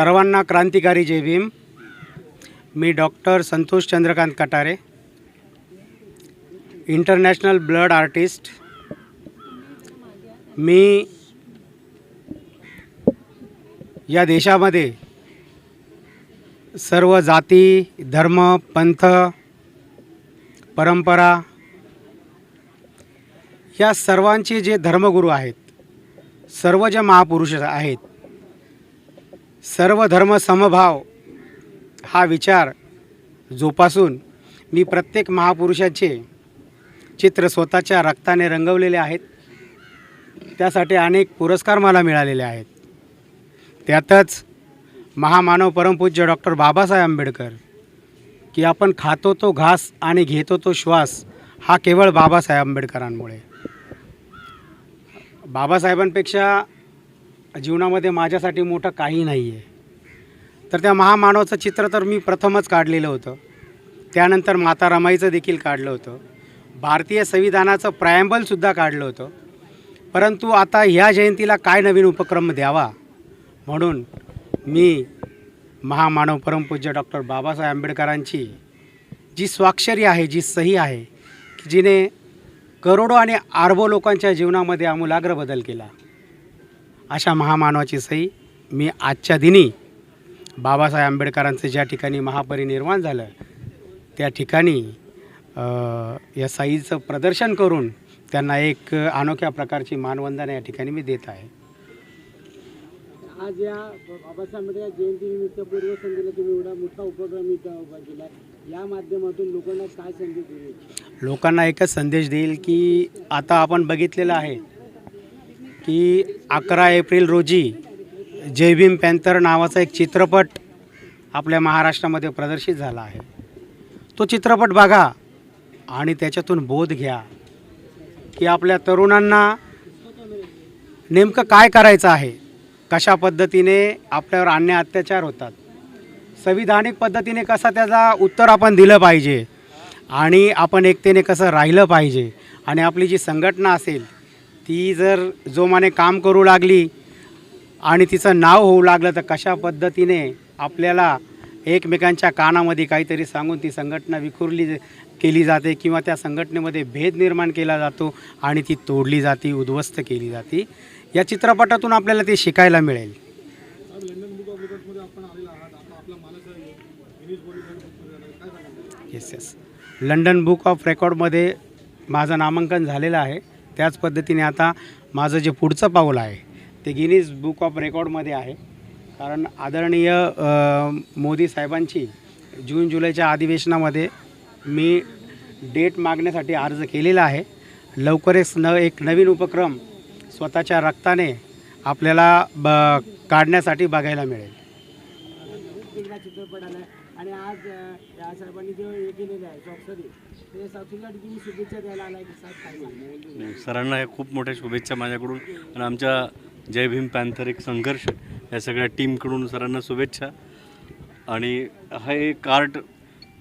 सर्वांना क्रांतिकारी जय भीम. मी doctor Santosh Chandrakant Katare international blood artist. मी या देशामध्ये सर्व जाती धर्म पंथ परंपरा या सर्वांचे जे धर्मगुरू आहेत सर्व जे महापुरुष आहेत सर्व धर्म समभाव हा विचार जोपासून मी प्रत्येक महापुरुषाचे चित्र स्वतःच्या रक्ताने रंगवलेले आहेत. त्यासाठी अनेक पुरस्कार मला मिळालेले आहेत. त्यातच महामानव परमपूज्य डॉक्टर बाबासाहेब आंबेडकर की आपण खातो तो घास आणि घेतो तो श्वास हा केवळ बाबासाहेब आंबेडकरांमुळे. बाबासाहेबांपेक्षा जीवनामध्ये माझ्यासाठी मोठं काही नाही आहे तर त्या महामानवाचं चित्र तर मी प्रथमच काढलेलं होतं. त्यानंतर माता रमाईचं देखील काढलं होतं. भारतीय संविधानाचं प्रायम्बलसुद्धा काढलं होतं. परंतु आता ह्या जयंतीला काय नवीन उपक्रम द्यावा? म्हणून मी महामानव परमपूज्य डॉक्टर बाबासाहेब आंबेडकरांची जी स्वाक्षरी आहे जी सही आहे जिने करोडो आणि आरबो लोकांच्या जीवनामध्ये आमूलाग्र बदल केला. अशा महामानवाची सही मी आजच्या दिनी बाबासाहेब आंबेडकरांचं ज्या ठिकाणी महापरिनिर्वाण झालं त्या ठिकाणी या सहीचं प्रदर्शन करून त्यांना एक अनोख्या प्रकारची मानवंदना या ठिकाणी मी देत आहे. आज या बाबासाहेब आंबेडकर जयंतीनिमित्त पूर्वसंध्येला तुम्ही एवढा मोठा उपक्रम इथं उभा केला. या माध्यमातून लोकांना काय संदेश दिली लोकांना एकच संदेश देईल की आता आपण बघितलेलं आहे की अकरा एप्रिल रोजी जय भीम पॅन्थर नावाचा एक चित्रपट आपल्या महाराष्ट्रामध्ये प्रदर्शित झाला आहे. तो चित्रपट बघा आणि त्याच्यातून बोध घ्या की आपल्या तरुणांना नेमकं काय करायचं आहे कशा पद्धतीने आपल्यावर अन्य अत्याचार होतात संविधानिक पद्धतीने कसा त्याचा उत्तर आपण दिलं पाहिजे आणि आपण एकतेने कसं राहिलं पाहिजे आणि आपली जी संघटना असेल ती जर जोमाने काम करू लागली आणि तिचं नाव होऊ लागलं तर कशा पद्धतीने आपल्याला एकमेकांच्या कानामध्ये काहीतरी सांगून ती संघटना विखुरली केली जाते किंवा त्या संघटनेमध्ये भेद निर्माण केला जातो आणि ती तोडली जाते उद्ध्वस्त केली जाते. या चित्रपटातून आपल्याला ते शिकायला मिळेल. Yes yes London book of रेकॉर्डमध्ये माझं नामांकन झालेलं आहे. त्याच पद्धतीने आता माझं जे पुढचं पाऊल आहे ते गिनीज बुक ऑफ रेकॉर्डमध्ये आहे. कारण आदरणीय मोदी साहेबांची जून जुलैच्या अधिवेशनामध्ये मी डेट मागण्यासाठी अर्ज केलेला आहे. लवकरच न एक नवीन उपक्रम स्वतःच्या रक्ताने आपल्याला ब काढण्यासाठी बघायला मिळेल. चित्रपट आला आणि आज साहेबांनी जे हे केलेलं आहे तुम्ही शुभेच्छा द्यायला आलाय की साहेब काय सांगणार? सरांना ह्या खूप मोठ्या शुभेच्छा माझ्याकडून. आणि आमच्या जय भीम पॅन्थर एक संघर्ष या सगळ्या टीमकडून सरांना शुभेच्छा. आणि हा एक कार्ट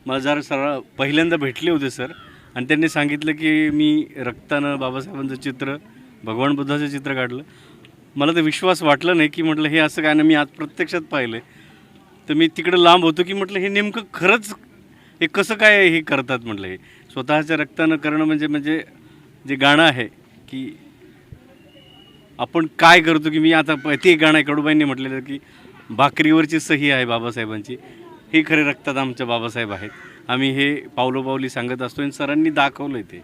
मला जरा सर पहिल्यांदा भेटले होते सर आणि त्यांनी सांगितलं की मी रक्तानं बाबासाहेबांचं चित्र भगवान बुद्धाचं चित्र काढलं. मला तर विश्वास वाटला नाही की म्हटलं हे असं काय ना मी आज प्रत्यक्षात पाहिलं तर मी तिकडं लांब होतो की म्हटलं हे नेमकं खरंच हे कसं काय हे करतात म्हटलं हे? स्वतःच्या रक्तानं करणं म्हणजे म्हणजे जे गाणं आहे की आपण काय करतो की मी आता ते गाणं आहे कडूबाईंनी म्हटलेलं की भाकरीवरची सही आहे बाबासाहेबांची. हे खरे रक्तात आमच्या बाबासाहेब आहेत. आम्ही हे पावलोपावली सांगत असतो आणि सरांनी दाखवलं आहे ते.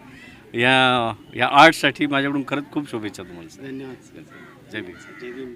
या या आर्टसाठी माझ्याकडून खरंच खूप शुभेच्छा तुम्हाला. धन्यवाद जय भीम.